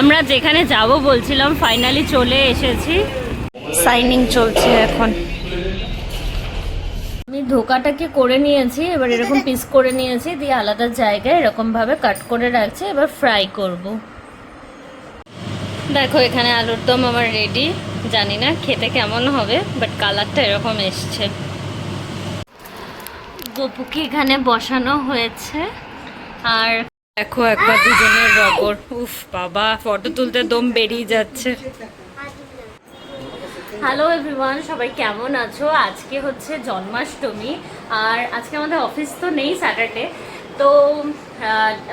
আমরা যেখানে যাব বলছিলাম ফাইনালি চলে এসেছি। সাইনিং চলছে এখন। আমি ধোকাটাকে করে নিয়েছি এবার এরকম পিস করে নিয়েছি দিয়ে আলাদা জায়গায় এরকম ভাবে কাট করে রাখছি এবার ফ্রাই করব। দেখো এখানে আলুর দম আমার রেডি জানি না খেতে কেমন হবে বাট কালারটা এরকম এসছে। গপুকে এখানে বসানো হয়েছে আর দেখো, একবার দুজনের রবর উফ, বাবা, ফটো তুলতে দম বেরিয়ে যাচ্ছে। হ্যালো এভরিওয়ান সবাই কেমন আছো? আজকে হচ্ছে জন্মাষ্টমী, আর আজকে আমাদের অফিস তো নেই স্যাটারডে তো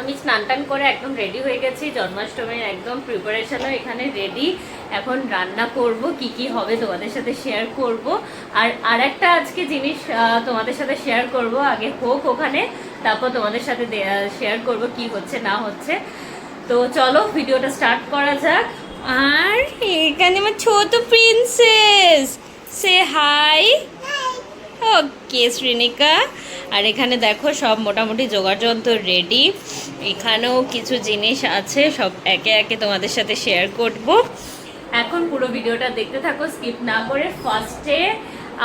আমি স্নান টান করে একদম রেডি হয়ে গেছি। জন্মাষ্টমীর একদম প্রিপারেশনও এখানে রেডি এখন রান্না করব, কি কি হবে তোমাদের সাথে শেয়ার করব। আর আর একটা আজকে জিনিস তোমাদের সাথে শেয়ার করব। আগে হোক ওখানে তারপর তোমাদের সাথে শেয়ার করব কি হচ্ছে, না হচ্ছে। তো চলো, ভিডিওটা স্টার্ট করা যাক। আর এখানে আমার ছোট প্রিন্সেস সে হাই ওকে শ্রীনিকা। আর এখানে দেখো, সব মোটামুটি যোগাযন্ত্র রেডি এখানেও কিছু জিনিস আছে, সব একে একে তোমাদের সাথে শেয়ার করব। এখন পুরো ভিডিওটা দেখতে থাকো স্কিপ না করে ফার্স্টে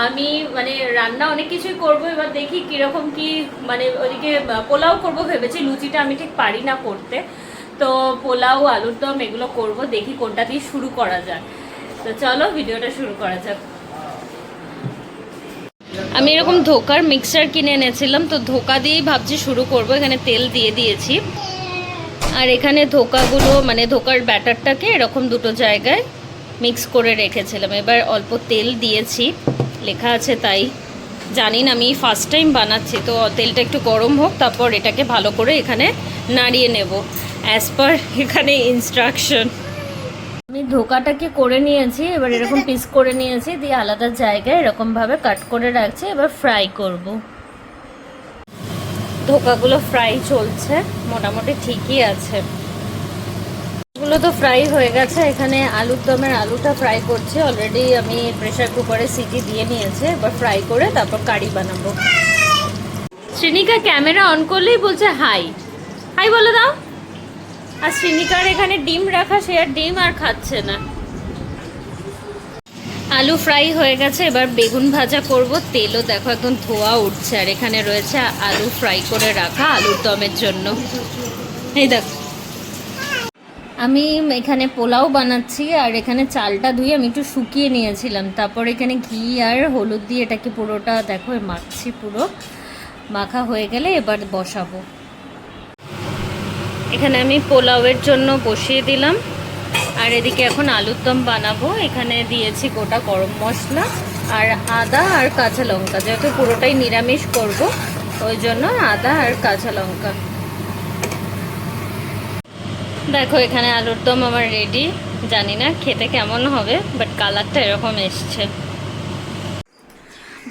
আমি মানে রান্না অনেক কিছুই করব, এবার দেখি কীরকম কি মানে ওদিকে পোলাও করব ভেবেছি, লুচিটা আমি ঠিক পারি না করতে। তো পোলাও, আলুর দম এগুলো করব, দেখি কোনটা দিয়ে শুরু করা যায় তো চলো, ভিডিওটা শুরু করা যাক। আমি এরকম ধোকার মিক্সার কিনে এনেছিলাম, তো ধোকা দিয়েই ভাবছি শুরু করব, এখানে তেল দিয়ে দিয়েছি। আর এখানে ধোকাগুলো মানে ধোকার ব্যাটারটাকে এরকম দুটো জায়গায় মিক্স করে রেখেছিলাম। এবার অল্প তেল দিয়েছি। লেখা আছে তাই। জানি না, আমি ফার্স্ট টাইম বানাচ্ছি, তো তেলটা একটু গরম হোক, তারপর এটাকে ভালো করে এখানে নাড়িয়ে নেব অ্যাজ পার এখানে ইনস্ট্রাকশন আমি ধোকাটাকে করে নিয়েছি, এবার এরকম পিস করে নিয়েছি, দিয়ে আলাদা জায়গায় এরকমভাবে কাট করে রাখছি, এবার ফ্রাই করব। ধোকাগুলো ফ্রাই চলছে, মোটামুটি ঠিকই আছে। এগুলো তো ফ্রাই হয়ে গেছে। এখানে আলুর দমের আলুটা ফ্রাই করছি। অলরেডি আমি প্রেসার কুকারে সিটি দিয়ে নিয়েছে। এবার ফ্রাই করে তারপর কারি বানাবো। শ্রীনিকা ক্যামেরা অন করলেই বলছে হাই হাই বলে দাও। আর শ্রীনিকার এখানে ডিম রাখা, সে আর ডিম আর খাচ্ছে না। আলু ফ্রাই হয়ে গেছে। এবার বেগুন ভাজা করব। তেলও দেখো একদম ধোয়া উঠছে। আর এখানে রয়েছে আলু ফ্রাই করে রাখা আলুর দমের জন্য। এই দেখো। আমি এখানে পোলাও বানাচ্ছি আর এখানে চালটা ধুয়ে আমি একটু শুকিয়ে নিয়েছিলাম। তারপর এখানে ঘি আর হলুদ দিয়ে এটাকে পুরোটা দেখো মাখছি পুরো। মাখা হয়ে গেলে এবার বসাবো। এখানে আমি পোলাওয়ের জন্য বসিয়ে দিলাম। আর এদিকে এখন আলুর দম বানাবো। এখানে দিয়েছি গোটা গরম মশলা আর আদা আর কাঁচা লঙ্কা। যেহেতু পুরোটাই নিরামিষ করব, ওই জন্য আদা আর কাঁচা লঙ্কা। দেখো, এখানে আলুর দম আমার রেডি জানি না খেতে কেমন হবে বাট কালারটা এরকম এসছে।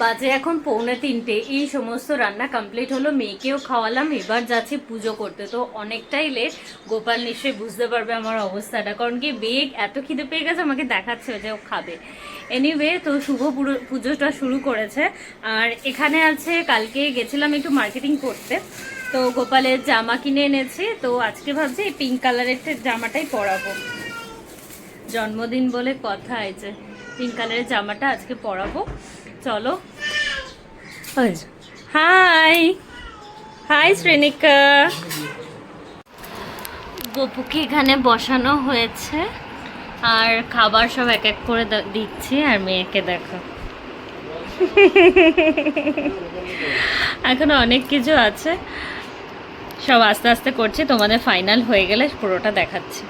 বাজে এখন পৌনে তিনটে। এই সমস্ত রান্না কমপ্লিট হলো, মেয়েকেও খাওয়ালাম, এবার যাচ্ছি পুজো করতে। তো অনেকটাই লেট গোপাল নিশ্চয়ই বুঝতে পারবে আমার অবস্থাটা, কারণ কি বেগ এত খিদে পেয়ে গেছে, আমাকে দেখাচ্ছে যে ও খাবে। এনিওয়ে তো শুভ পুজোটা শুরু করেছে। আর এখানে আছে, কালকে গেছিলাম একটু মার্কেটিং করতে। তো গোপালের জামা কিনে এনেছি তো আজকে ভাবছি এই পিঙ্ক কালারের জামাটাই পরাবো। জন্মদিন বলে কথা আছে পিঙ্ক কালারের জামাটা আজকে পরাবো। চলো। Hi hi Shrenika. গপুকে এখানে বসানো হয়েছে আর খাবার সব এক এক করে দিচ্ছি আর মেয়েকে দেখো। এখন অনেক কিছু আছে। সব আস্তে আস্তে করছি তোমাদের ফাইনাল হয়ে গেলে পুরোটা দেখাচ্ছি।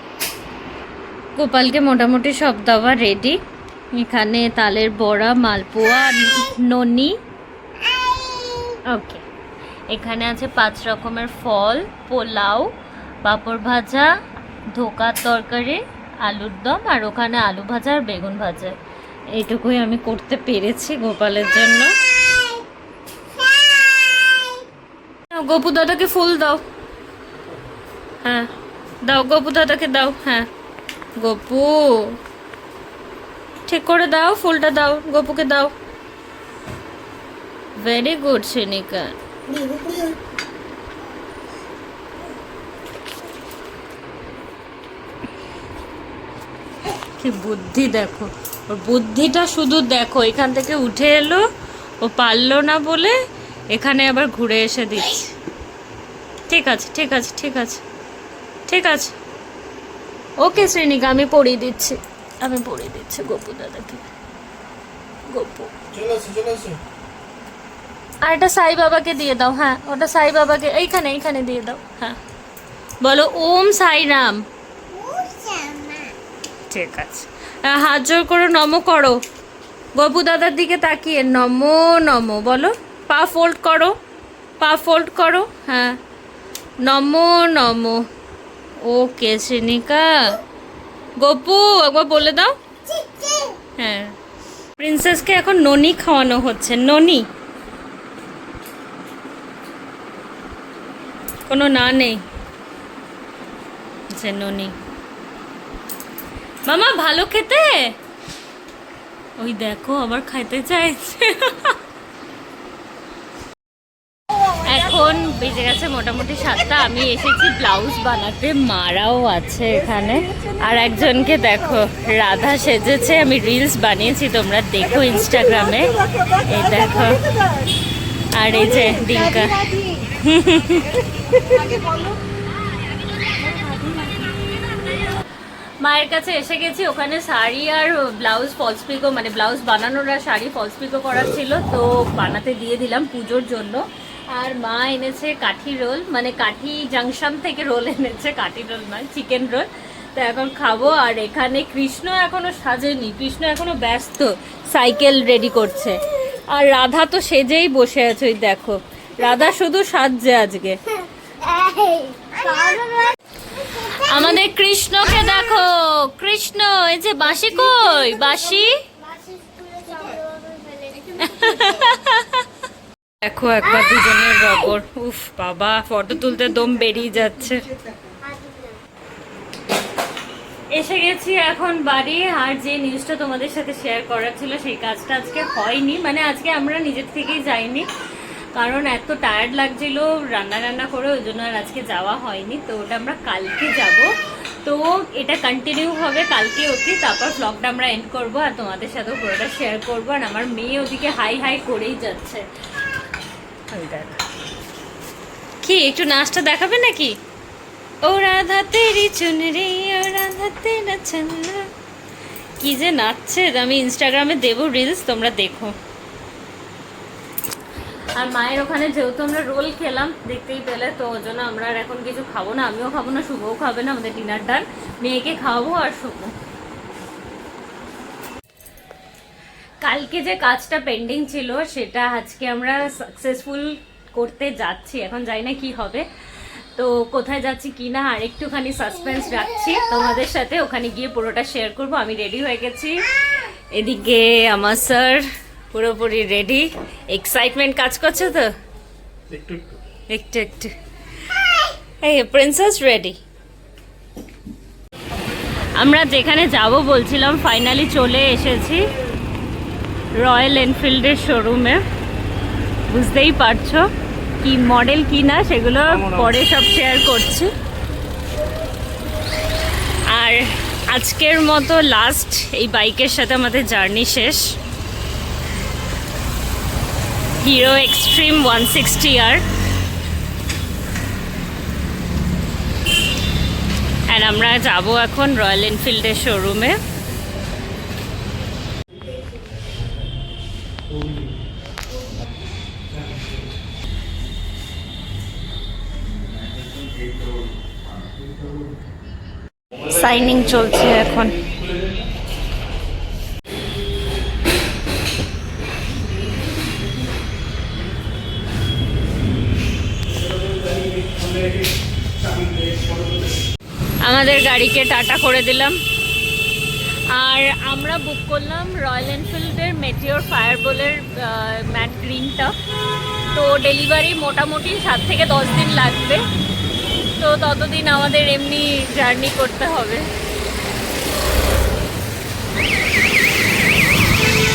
গোপালকে মোটামুটি সব দেওয়া রেডি এখানে তালের বড়া মালপোয়া ননি। ওকে এখানে আছে পাঁচ রকমের ফল পোলাও পাঁপড় ভাজা ধোকার তরকারি আলুর দম আর ওখানে আলু ভাজা আর বেগুন ভাজা। এইটুকুই আমি করতে পেরেছি গোপালের জন্য। গোপু দাদাকে ফুল দাও। হ্যাঁ। দাও, গোপু দাদাকে দাও হ্যাঁ। গোপু। ঠিক করে দাও, ফুলটা দাও, গোপুকে দাও। ভেরি গুড সিনিকা কি বুদ্ধি দেখো। ওর বুদ্ধিটা শুধু দেখো, এখান থেকে উঠে এলো, ও পারল না বলে এখানে আবার ঘুরে এসে দিচ্ছে। ঠিক আছে ঠিক আছে ঠিক আছে। ঠিক আছে। ওকে শ্রেণিকা আমি পড়িয়ে দিচ্ছি। আমি পড়িয়ে দিচ্ছি গপু দাদাকে। গপু। আর এটা সাই বাবাকে দিয়ে দাও হ্যাঁ। ওটা সাই বাবাকে এইখানে এইখানে দিয়ে দাও হ্যাঁ। বলো ওম সাই রাম। ঠিক আছে। হাত জোর করো নম করো। গপু দাদার দিকে তাকিয়ে নম নম বলো। পা ফোল্ড করো। পা ফোল্ড করো হ্যাঁ। নম নম। ওকে শ্রেণিকা গপু, একবার বলে দাও। হ্যাঁ। প্রিন্সেসকে এখন ননি খাওয়ানো হচ্ছে। ননি। কোনো না নেই। ননি। মামা, ভালো খেতে? ওই দেখো, আবার খাইতে চাইছে। এখন বেজে গেছে মোটামুটি সাতটা, আমি এসেছি ব্লাউজ বানাতে, মারাও আছে এখানে। আর একজনকে দেখো, রাধা সেজেছে, আমি রিলস বানিয়েছি, তোমরা দেখো ইনস্টাগ্রামে এই দেখো। আর এই যে ডিঙ্কা। মায়ের কাছে এসে গেছি, ওখানে শাড়ি আর ব্লাউজ ফলস পিকো মানে ব্লাউজ বানানোর আর শাড়ি ফলস পিকো করার ছিল, তো বানাতে দিয়ে দিলাম পুজোর জন্য। আর মা এনেছে কাঠি রোল মানে কাঠি জাংশন থেকে রোল এনেছে কাঠি রোল নয় চিকেন রোল। তো এখন খাব আর এখানে কৃষ্ণ এখনও সাজেনি কৃষ্ণ এখনও ব্যস্ত সাইকেল রেডি করছে। আর রাধা তো সেজেই বসে আছে ওই দেখো। রাধা শুধু সাজছে আজকে। আমাদের কৃষ্ণকে দেখো। কৃষ্ণ এই যে বাঁশি কই? বাঁশি? দেখো একবার দুজনের রগর। উফ, বাবা, ফটো তুলতে দম বেরিয়ে যাচ্ছে। এসে গেছি এখন বাড়ি, আর যে নিউজটা তোমাদের সাথে শেয়ার করার ছিল সেই কাজটা আজকে হয়নি। মানে আজকে আমরা নিজের থেকেই যাইনি, কারণ এত টায়ার্ড লাগছিল রান্না রান্না করে, ওই জন্য আর আজকে যাওয়া হয়নি। তো ওটা আমরা কালকে যাব। তো এটা কন্টিনিউ হবে কালকে অবধি, তারপর ব্লগটা আমরা এন্ড করব, আর তোমাদের সাথেও পুরোটা শেয়ার করব। আর আমার মেয়ে ওদিকে হাই হাই করেই যাচ্ছে। কি, একটু নাচটা দেখাবে নাকি? ও রাধা তেরি ও রাধা তেরা কি যে নাচছে, আমি ইনস্টাগ্রামে দেবো রিলস তোমরা দেখো। আর মায়ের ওখানে যেহেতু আমরা রোল খেলাম, দেখতেই পেলে, তো ওই জন্য আমরা আর এখন কিছু খাব না, আমিও খাব না, শুভও খাবে না, আমাদের ডিনার ডান মেয়েকে খাওয়াবো আর শুভ কালকে যে কাজটা পেন্ডিং ছিল সেটা আজকে আমরা সাকসেসফুল করতে যাচ্ছি। এখন জানি না কি হবে। তো কোথায় যাচ্ছি কি না আর একটুখানি সাসপেন্স রাখছি। তোমাদের সাথে ওখানে গিয়ে পুরোটা শেয়ার করব। আমি রেডি হয়ে গেছি। এদিকে আমার স্যার পুরোপুরি রেডি এক্সাইটমেন্ট কাজ করছে তো? একটু একটু। একটু একটু। এই প্রিন্সেস রেডি আমরা যেখানে যাব বলছিলাম ফাইনালি চলে এসেছি। রয়্যাল এনফিল্ডের শোরুমে। বুঝতেই পারছ কি মডেল কি না সেগুলো পরে সব শেয়ার করছি। আর আজকের মতো লাস্ট এই বাইকের সাথে আমাদের জার্নি শেষ। হিরো এক্সট্রিম ওয়ান সিক্সটি আর আমরা যাব এখন রয়্যাল এনফিল্ডের শোরুমে সাইনিং চলছে এখন। আমাদের গাড়িকে টাটা করে দিলাম। আমরা বুক করলাম রয়্যাল এনফিল্ডের মেটিওর ফায়ারবোলের ম্যাট গ্রিনটা তো ডেলিভারি মোটামুটি সাত থেকে দশ দিন লাগবে। তো ততদিন আমাদের এমনি জার্নি করতে হবে।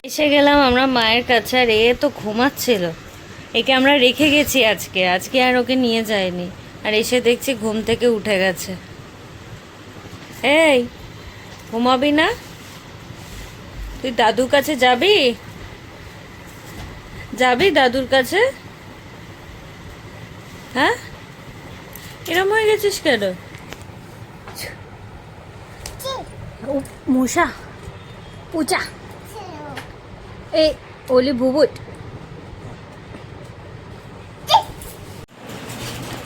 এসে গেলাম আমরা মায়ের কাছে, আর এ তো ঘুমাচ্ছিল। একে আমরা রেখে গেছি আজকে আজকে আর ওকে নিয়ে যায়নি। আর এসে দেখছি ঘুম থেকে উঠে গেছে। এই, ঘুমাবি না? তুই দাদুর কাছে যাবি? যাবি দাদুর কাছে? হ্যাঁ? এরম হয়ে গেছিস কেন? ও, মশা। উচা এই ওলি বুবুট।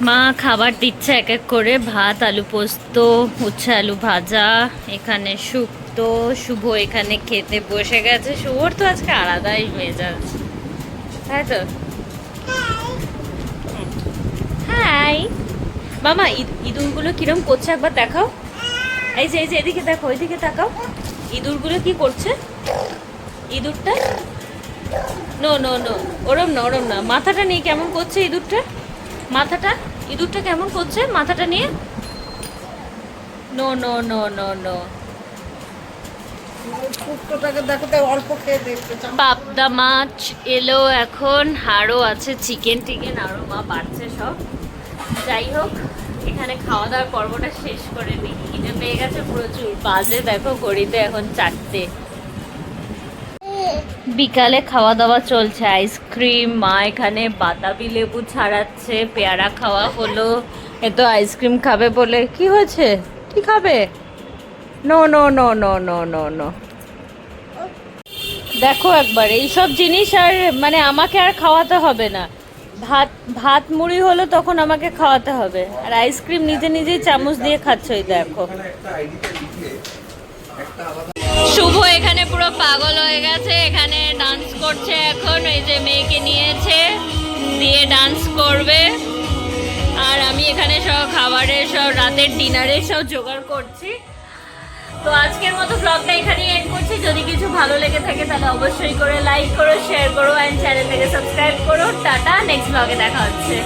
মা খাবার দিচ্ছে এক এক করে। ভাত আলু পোস্ত উচ্ছে আলু ভাজা এখানে শুক্তো শুভ এখানে খেতে বসে গেছে। শুভর তো আজকে আলাদাই মেজাজ তাই তো? হাই মামা ইদ- ইঁদুরগুলো কিরম করছে একবার দেখাও। এই যে এই যে, এদিকে দেখো ওইদিকে তাকাও। ইঁদুরগুলো কি করছে? ইঁদুরটা নো নো নো ওরম না ওরম না। মাথাটা নিয়ে কেমন করছে ইঁদুরটা মাথাটা? ইঁদুরটা কেমন করছে মাথাটা নিয়ে? No no no no no কুকুরটাকে দেখো তো অল্প খেয়ে দেখতে চাও পাবদা মাছ এলো এখন আরও আছে চিকেন টিকেন আরও মা বাড়ছে সব। যাই হোক, এখানে খাওয়া দাওয়ার পর্বটা শেষ করে নিই খিদে পেয়ে গেছে প্রচুর। বাজে দেখো ঘড়িতে এখন চারটে। বিকালে খাওয়া দাওয়া চলছে, আইসক্রিম, মা এখানে বাতাবি লেবু ছাড়াচ্ছে, পেয়ারা খাওয়া হলো। এ তো আইসক্রিম খাবে বলে। কি হয়েছে? কি খাবে? No no no no no no no দেখো একবার এইসব জিনিস আর মানে আমাকে আর খাওয়াতে হবে না। ভাত ভাত মুড়ি হলো তখন আমাকে খাওয়াতে হবে। আর আইসক্রিম নিজে নিজেই চামচ দিয়ে খাচ্ছ এই দেখো। শুভ এখানে পুরো পাগল হয়ে গেছে এখানে ডান্স করছে এখন এই যে মেয়েকে নিয়েছে দিয়ে ডান্স করবে। আর আমি এখানে সব খাবারের সব রাতের ডিনারের সব জোগাড় করছি। তো আজকের মতো ব্লগটা এখানেই এন্ড করছি। যদি কিছু ভালো লেগে থাকে তাহলে অবশ্যই করে লাইক করো শেয়ার করো অ্যান্ড চ্যানেলটাকে সাবস্ক্রাইব করো। টাটা নেক্সট ব্লগে দেখা হচ্ছে।